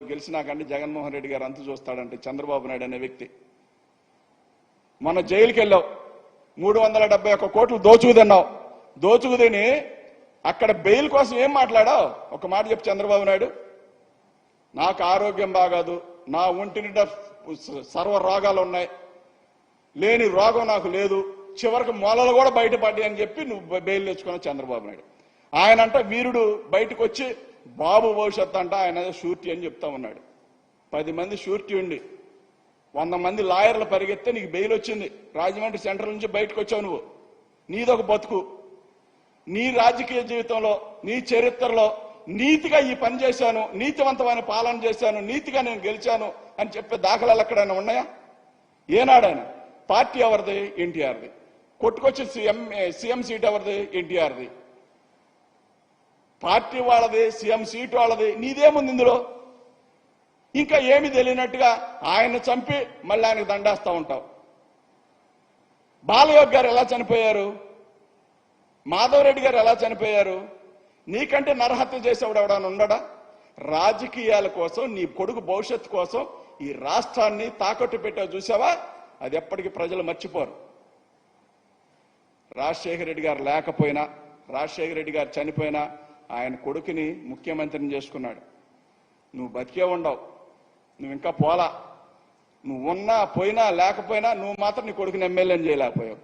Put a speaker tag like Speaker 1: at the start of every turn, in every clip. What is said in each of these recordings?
Speaker 1: గెలిచినాకండి జగన్మోహన్ రెడ్డి గారు అంత చూస్తాడంటే చంద్రబాబు నాయుడు అనే వ్యక్తి. మన జైలుకి వెళ్ళావు మూడు వందల డెబ్బై ఒక్క కోట్లు దోచుకు దోచుకుదని దోచుకు తిని అక్కడ బెయిల్ కోసం ఏం మాట్లాడావు? ఒక మాట చెప్పు చంద్రబాబు నాయుడు. నాకు ఆరోగ్యం బాగాదు. నా ఒంటి నిండా సర్వ రోగాలు ఉన్నాయి. లేని రోగం నాకు లేదు. చివరికి మొలలు కూడా బయటపడ్డాయి అని చెప్పి నువ్వు బెయిల్ తెచ్చుకున్నావు చంద్రబాబు నాయుడు. ఆయన అంట వీరుడు బయటకు వచ్చి బాబు భవిష్యత్ అంట ఆయన షూరిటీ అని చెప్తా ఉన్నాడు. పది మంది షూరిటీ ఉండి వంద మంది లాయర్లు పరిగెత్తే నీకు బెయిల్ వచ్చింది. రాజమండ్రి సెంట్రల్ నుంచి బయటకు వచ్చావు నువ్వు. నీదొక బతుకు. నీ రాజకీయ జీవితంలో నీ చరిత్రలో నీతిగా ఈ పని చేశాను నీతివంతమైన పాలన చేశాను నీతిగా నేను గెలిచాను అని చెప్పే దాఖలాలు ఎక్కడైనా ఉన్నాయా? ఏనాడైనా. పార్టీ ఎవరిది? ఎన్టీఆర్ది. కొట్టుకొచ్చి సీఎం సీఎం సీట్ ఎవరిది? ఎన్టీఆర్ది. పార్టీ వాళ్ళది సీఎం సీటు వాళ్ళది నీదేముంది ఇందులో? ఇంకా ఏమి తెలియనట్టుగా ఆయన చంపి మళ్ళీ ఆయనకు దండేస్తూ ఉంటావు. బాలయోగ్ గారు ఎలా చనిపోయారు? మాధవరెడ్డి గారు ఎలా చనిపోయారు? నీకంటే నరహత్య చేసేవాడు ఎవడన్నా ఉండడా? రాజకీయాల కోసం నీ కొడుకు భవిష్యత్తు కోసం ఈ రాష్ట్రాన్ని తాకట్టు పెట్టావు చూసావా? అది ఎప్పటికీ ప్రజలు మర్చిపోరు. రాజశేఖర రెడ్డి గారు లేకపోయినా రాజశేఖర రెడ్డి గారు చనిపోయినా ఆయన కొడుకుని ముఖ్యమంత్రిని చేసుకున్నాడు. నువ్వు బతికే ఉండవు. నువ్వు ఇంకా పోలా. నువ్వు ఉన్నా పోయినా లేకపోయినా నువ్వు మాత్రం నీ కొడుకుని ఎమ్మెల్యేని చేయలేకపోయావు.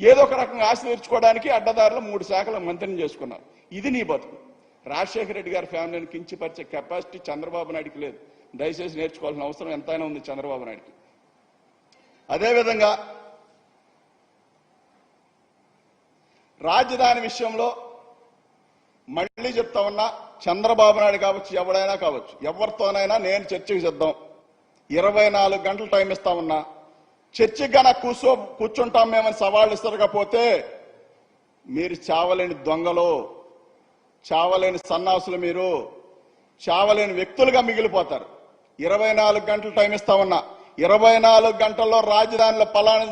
Speaker 1: ఏదో ఒక రకంగా ఆశ తీర్చుకోవడానికి అడ్డదారులు మూడు శాఖల మంత్రిని చేసుకున్నావు ఇది నీ బతుకు. రాజశేఖర రెడ్డి గారి ఫ్యామిలీని కించిపరిచే కెపాసిటీ చంద్రబాబు నాయుడికి లేదు. దయచేసి నేర్చుకోవాల్సిన అవసరం ఎంతైనా ఉంది చంద్రబాబు నాయుడికి. అదేవిధంగా రాజధాని విషయంలో మళ్ళీ చెప్తా ఉన్నా చంద్రబాబు నాయుడు కావచ్చు ఎవడైనా కావచ్చు ఎవరితోనైనా నేను చర్చకు సిద్ధం. ఇరవై నాలుగు గంటలు టైం ఇస్తా ఉన్నా. చర్చకి గన కూర్చో కూర్చుంటాం మేమని సవాళ్ళు ఇస్తారకపోతే మీరు చావలేని దొంగలు చావలేని సన్నాసులు మీరు చావలేని వ్యక్తులుగా మిగిలిపోతారు. ఇరవై నాలుగు గంటలు టైం ఇస్తా ఉన్నా. ఇరవై నాలుగు గంటల్లో రాజధానిలో పలానా